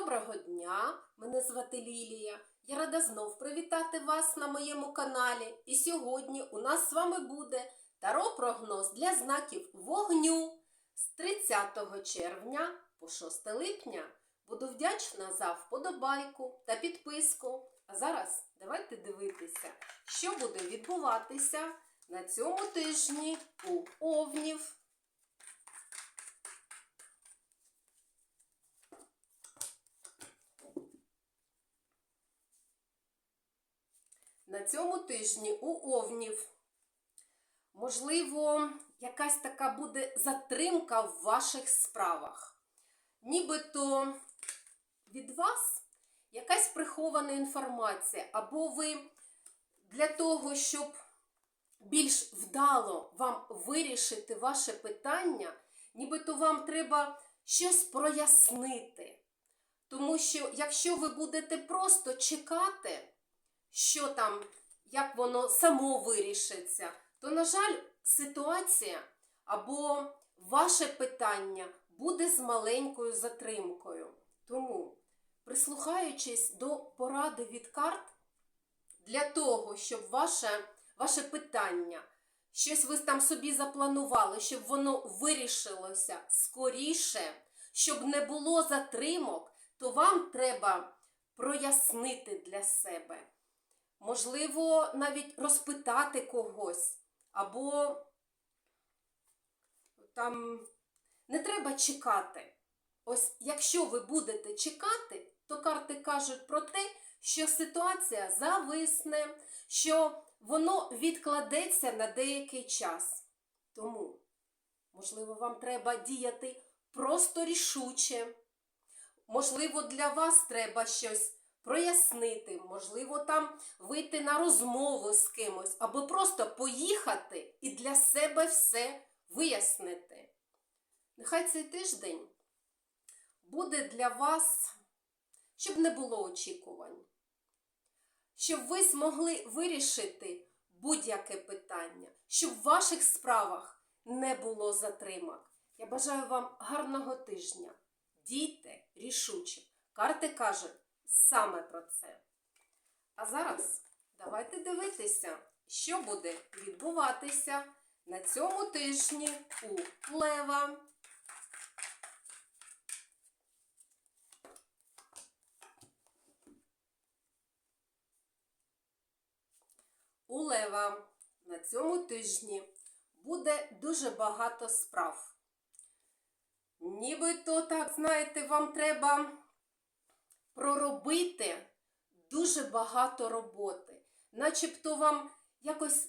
Доброго дня! Мене звати Лілія. Я рада знов привітати вас на моєму каналі. І сьогодні у нас з вами буде таро-прогноз для знаків вогню з 30 червня по 6 липня. Буду вдячна за вподобайку та підписку. А зараз давайте дивитися, що буде відбуватися на цьому тижні у Овнів. На цьому тижні у Овнів. Можливо, якась така буде затримка в ваших справах. Нібито від вас якась прихована інформація, або ви для того, щоб більш вдало вам вирішити ваше питання, нібито вам треба щось прояснити. Тому що, якщо ви будете просто чекати, що там, як воно само вирішиться, то, на жаль, ситуація або ваше питання буде з маленькою затримкою. Тому, прислухаючись до поради від карт, для того, щоб ваше, ваше питання, щось ви там собі запланували, щоб воно вирішилося скоріше, щоб не було затримок, то вам треба прояснити для себе. Можливо, навіть розпитати когось, або там не треба чекати. Ось якщо ви будете чекати, то карти кажуть про те, що ситуація зависне, що воно відкладеться на деякий час. Тому, можливо, вам треба діяти просто рішуче. Можливо, для вас треба щось прояснити, можливо, там вийти на розмову з кимось, або просто поїхати і для себе все вияснити. Нехай цей тиждень буде для вас, щоб не було очікувань, щоб ви змогли вирішити будь-яке питання, щоб в ваших справах не було затримок. Я бажаю вам гарного тижня. Дійте рішуче. Карти кажуть саме про це. А зараз давайте дивитися, що буде відбуватися на цьому тижні у Лева. У Лева на цьому тижні буде дуже багато справ. Нібито, так, знаєте, вам треба проробити дуже багато роботи. Начебто вам якось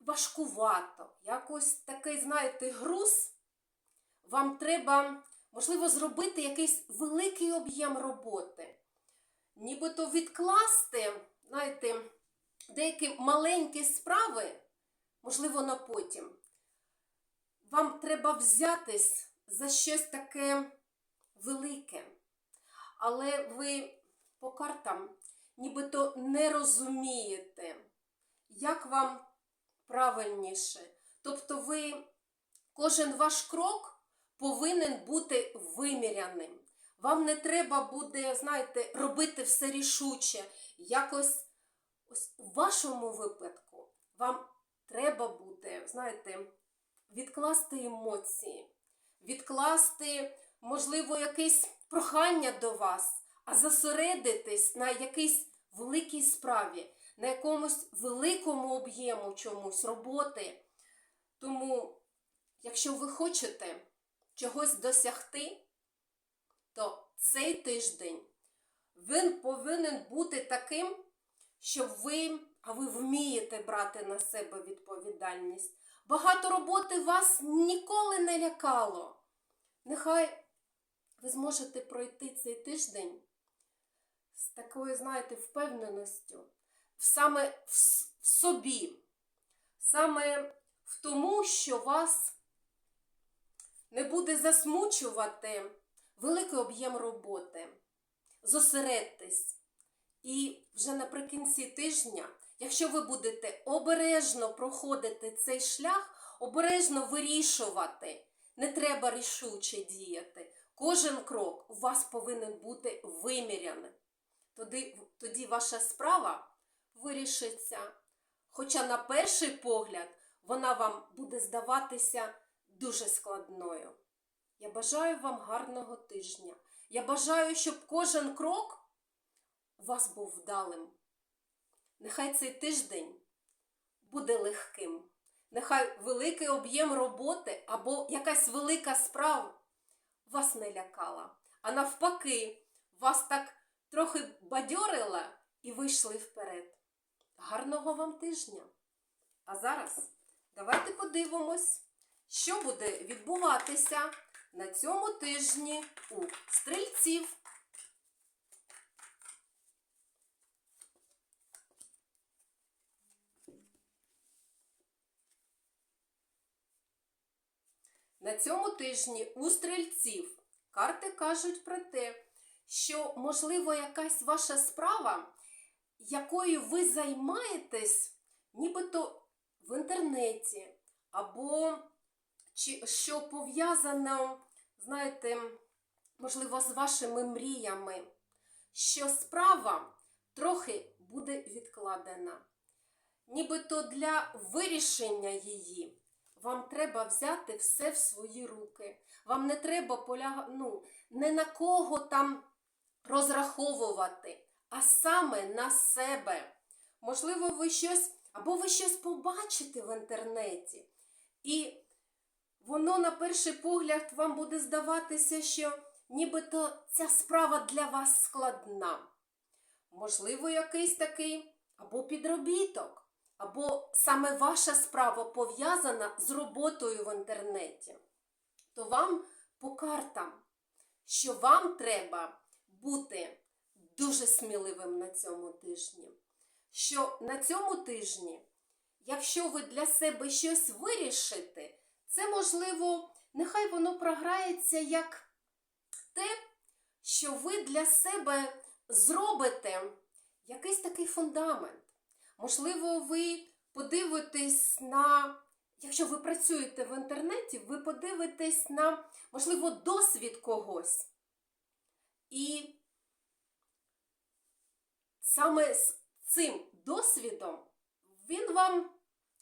важкувато, якось такий, знаєте, груз. Вам треба, можливо, зробити якийсь великий об'єм роботи. Нібито відкласти, знаєте, деякі маленькі справи, можливо, на потім. Вам треба взятись за щось таке велике. Але ви по картам нібито не розумієте, як вам правильніше. Тобто ви, кожен ваш крок повинен бути виміряним. Вам не треба буде, знаєте, робити все рішуче. Якось ось у вашому випадку вам треба буде, знаєте, відкласти емоції, відкласти, можливо, якесь прохання до вас, а зосередитись на якійсь великій справі, на якомусь великому об'єму чомусь роботи. Тому, якщо ви хочете чогось досягти, то цей тиждень він повинен бути таким, щоб ви, а ви вмієте брати на себе відповідальність. Багато роботи вас ніколи не лякало. Нехай ви зможете пройти цей тиждень з такою, знаєте, впевненістю, саме в собі, саме в тому, що вас не буде засмучувати великий об'єм роботи. Зосередьтесь. І вже наприкінці тижня, якщо ви будете обережно проходити цей шлях, обережно вирішувати, не треба рішуче діяти. Кожен крок у вас повинен бути виміряним. Тоді, тоді ваша справа вирішиться. Хоча на перший погляд вона вам буде здаватися дуже складною. Я бажаю вам гарного тижня. Я бажаю, щоб кожен крок у вас був вдалим. Нехай цей тиждень буде легким. Нехай великий об'єм роботи або якась велика справа вас не лякала, а навпаки, вас так трохи бадьорила і вийшли вперед. Гарного вам тижня! А зараз давайте подивимось, що буде відбуватися на цьому тижні у стрільців. На цьому тижні у стрільців карти кажуть про те, що, можливо, якась ваша справа, якою ви займаєтесь, нібито в інтернеті, або чи, що пов'язано, знаєте, можливо, з вашими мріями, що справа трохи буде відкладена. Нібито для вирішення її вам треба взяти все в свої руки. Вам не треба поляга... ну, не на кого там розраховувати, а саме на себе. Можливо, ви щось або ви щось побачите в інтернеті, і воно на перший погляд вам буде здаватися, що нібито ця справа для вас складна. Можливо, якийсь такий або підробіток. Або саме ваша справа пов'язана з роботою в інтернеті, то вам по картам, що вам треба бути дуже сміливим на цьому тижні. Що на цьому тижні, якщо ви для себе щось вирішите, це можливо, нехай воно програється як те, що ви для себе зробите якийсь такий фундамент. Можливо, ви подивитесь на, якщо ви працюєте в інтернеті, ви подивитесь на, можливо, досвід когось. І саме з цим досвідом він вам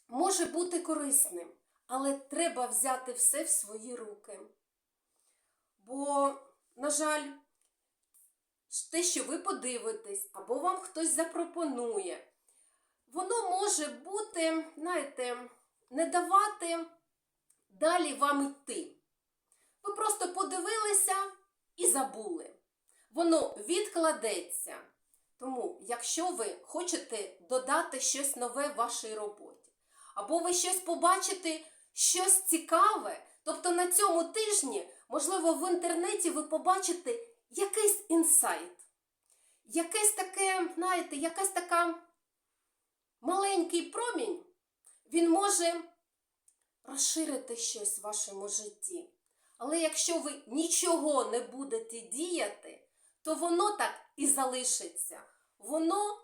може бути корисним, але треба взяти все в свої руки. Бо, на жаль, те, що ви подивитесь, або вам хтось запропонує воно може бути, знаєте, не давати далі вам йти. Ви просто подивилися і забули. Воно відкладеться. Тому, якщо ви хочете додати щось нове в вашій роботі, або ви щось побачите, щось цікаве, тобто на цьому тижні, можливо, в інтернеті ви побачите якийсь інсайт, якесь таке, знаєте, якась така маленький промінь, він може розширити щось в вашому житті. Але якщо ви нічого не будете діяти, то воно так і залишиться. Воно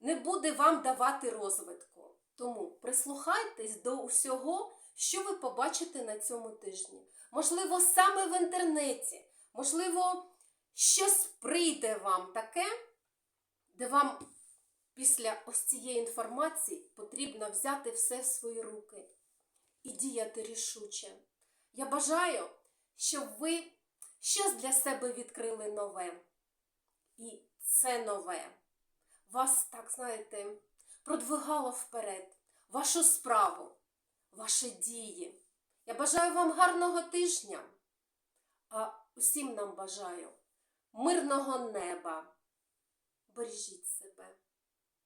не буде вам давати розвитку. Тому прислухайтесь до усього, що ви побачите на цьому тижні. Можливо, саме в інтернеті, можливо, щось прийде вам таке, де вам Після ось цієї інформації потрібно взяти все в свої руки і діяти рішуче. Я бажаю, щоб ви щось для себе відкрили нове. І це нове вас, так знаєте, продвигало вперед, вашу справу, ваші дії. Я бажаю вам гарного тижня, а усім нам бажаю мирного неба. Бережіть себе.